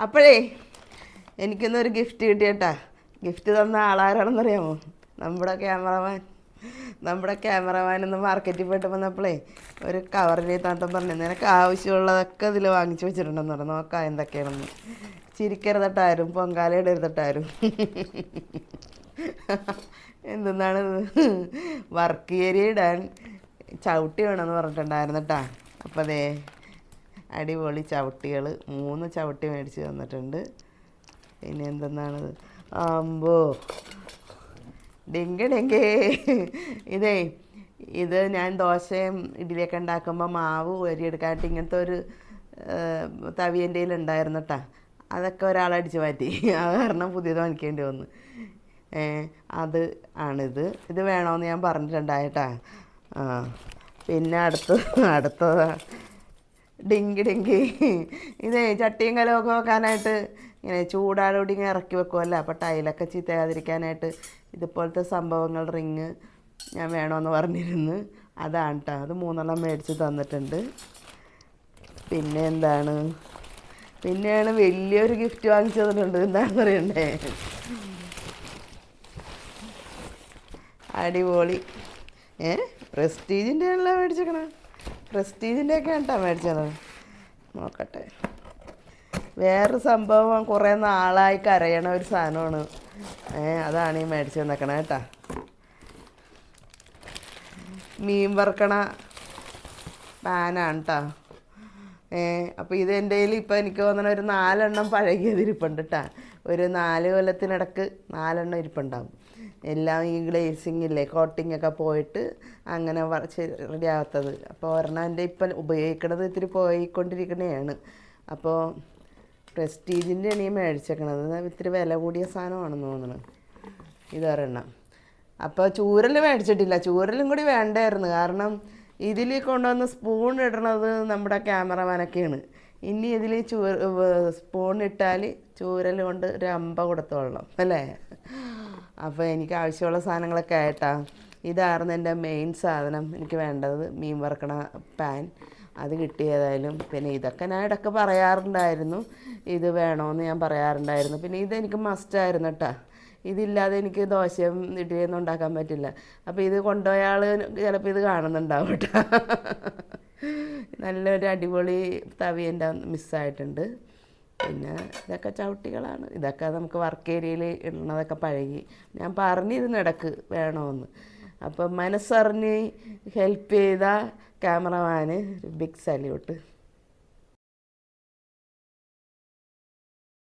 അപ്പോഴേ എനിക്കിന്നൊരു gift കിട്ടിയട്ടാ. Gift തന്ന ആളാരാണെന്നറിയാമോ? നമ്മുടെ ക്യാമറമാൻ നമ്മുടെ ക്യാമറമാൻ ഒന്ന് മാർക്കറ്റിൽ പോയിട്ട് വന്നപ്പോഴേ ഒരു കവറിൽ താത്തം പറഞ്ഞു നിനക്ക് ആവശ്യമുള്ളതൊക്കെ ഇതിൽ വാങ്ങിച്ചു വെച്ചിട്ടുണ്ടെന്ന് പറഞ്ഞു. നോക്കാം എന്തൊക്കെയാണെന്ന്. ചിരിക്കരുതട്ടാരും പൊങ്കാല ഇടരുതട്ടാരും എന്തെന്നാണ് വർക്ക് ഏരിയ ഇടാൻ ചവിട്ടി വേണമെന്ന് പറഞ്ഞിട്ടുണ്ടായിരുന്നു കേട്ടാ അപ്പോൾ അതേ അടിപൊളി ചവിട്ടികൾ മൂന്ന് ചവിട്ടി മേടിച്ച് തന്നിട്ടുണ്ട്. പിന്നെ എന്തെന്നാണത്? അമ്പോ ഡിങ്ക് ഇതേ ഇത് ഞാൻ ദോശയും ഇഡ്ഡലിയൊക്കെ ഉണ്ടാക്കുമ്പോൾ മാവ് വരിയെടുക്കാനായിട്ട് ഇങ്ങനത്തെ ഒരു തവി എന്റെ ഉണ്ടായിരുന്നു അതൊക്കെ ഒരാളടിച്ച് മാറ്റി. അത് കാരണം പുതിയത് വാങ്ങിക്കേണ്ടി വന്നു. അത് ആണിത്. ഇത് വേണമെന്ന് ഞാൻ പറഞ്ഞിട്ടുണ്ടായിട്ടാ പിന്നെ അടുത്ത് അടുത്തതാ. ഡിങ്കി ഡിങ്കി. ഇതേ ചട്ടിയും കലമൊക്കെ വെക്കാനായിട്ട് ഇങ്ങനെ ചൂടാലോടി ഇങ്ങനെ ഇറക്കി വെക്കുമല്ലോ അപ്പോൾ ടൈലൊക്കെ ചീത്തയാതിരിക്കാനായിട്ട് ഇതുപോലത്തെ സംഭവങ്ങൾ റിങ് ഞാൻ വേണമെന്ന് പറഞ്ഞിരുന്നു. അതാണ് കേട്ടോ അത് മൂന്നെണ്ണം മേടിച്ച് തന്നിട്ടുണ്ട്. പിന്നെ എന്താണ്? പിന്നെയാണ് വലിയൊരു ഗിഫ്റ്റ് വാങ്ങിച്ചു തന്നിട്ടുണ്ട്. എന്താണെന്ന് അറിയണ്ടേ അടിപൊളി. ഏ? പ്രസ്റ്റീജിന്റെ ആണല്ലോ മേടിച്ചേക്കണ. പ്രസ്റ്റീജിന്റെ ഒക്കെ കേട്ടോ മേടിച്ചത്. നോക്കട്ടെ. വേറെ സംഭവം കുറേ നാളായി കരയണ ഒരു സാധനമാണ്. അതാണ് ഈ മേടിച്ച് തന്നേക്കണേ കേട്ടാ. മീൻ വറുക്കണ പാനാണ് കേട്ടോ ഏ അപ്പോൾ ഇത് എന്റെ കയ്യിൽ ഇപ്പോൾ എനിക്ക് തോന്നണ ഒരു നാലെണ്ണം പഴകിയത് ഇരിപ്പുണ്ട് കേട്ടോ ഒരു നാല് കൊല്ലത്തിനിടക്ക് നാലെണ്ണം ഇരിപ്പുണ്ടാവും. എല്ലാം ഈ ഗ്ലേസിങ് ഇല്ലേ കോട്ടിംഗ് ഒക്കെ പോയിട്ട് അങ്ങനെ റെഡി ആവാത്തത്. അപ്പോൾ ഒരെണ്ണം എന്റെ ഇപ്പം ഉപയോഗിക്കണത് ഇത്തിരി പോയിക്കൊണ്ടിരിക്കണതാണ് അപ്പോൾ പ്രസ്റ്റീജിന്റെ ആണ് ഈ മേടിച്ചേക്കണത്. ഇത് ഇത്തിരി വില കൂടിയ സാധനമാണെന്ന് തോന്നുന്നു ഇതൊരെണ്ണം അപ്പോൾ ചൂരൽ മേടിച്ചിട്ടില്ല. ചൂരലും കൂടി വേണ്ടായിരുന്നു. കാരണം ഇതിൽ കൊണ്ടുവന്ന് സ്പൂൺ ഇടണത് നമ്മുടെ ക്യാമറമാനൊക്കെയാണ് ഇനി ഇതിൽ ചൂ സ്പൂൺ ഇട്ടാൽ ചൂരൽ കൊണ്ട് ഒരു അമ്പ കൊടുത്തോളണം അല്ലേ? അപ്പോൾ എനിക്ക് ആവശ്യമുള്ള സാധനങ്ങളൊക്കെ ആയിട്ടാ. ഇതായിരുന്നു എന്റെ മെയിൻ സാധനം എനിക്ക് വേണ്ടത് മീൻ വറുക്കണ പാൻ അത് കിട്ടിയതായാലും പിന്നെ ഇതൊക്കെ ഞാൻ ഇടയ്ക്ക് പറയാറുണ്ടായിരുന്നു. ഇത് വേണമെന്ന് ഞാൻ പറയാറുണ്ടായിരുന്നു. പിന്നെ ഇതെനിക്ക് മസ്റ്റായിരുന്നു കേട്ടോ ഇതില്ലാതെ എനിക്ക് ദോശയും ഇഡ്ഡലിയൊന്നും ഉണ്ടാക്കാൻ പറ്റില്ല. അപ്പോൾ ഇത് കൊണ്ടുപോയ ആൾ ചിലപ്പോൾ ഇത് കാണുന്നുണ്ടാവും കേട്ടോ നല്ലൊരു അടിപൊളി തവി എന്റെ മിസ്സായിട്ടുണ്ട്. പിന്നെ ഇതൊക്കെ ചവിട്ടികളാണ്. ഇതൊക്കെ നമുക്ക് വർക്ക് ഏരിയയിൽ ഇടുന്നതൊക്കെ പഴകി. ഞാൻ പറഞ്ഞിരുന്നു ഇടയ്ക്ക് വേണമെന്ന് അപ്പം മനസ്സറിഞ്ഞ് ഹെൽപ്പ് ചെയ്ത ക്യാമറമാന് ബിഗ് സല്യൂട്ട്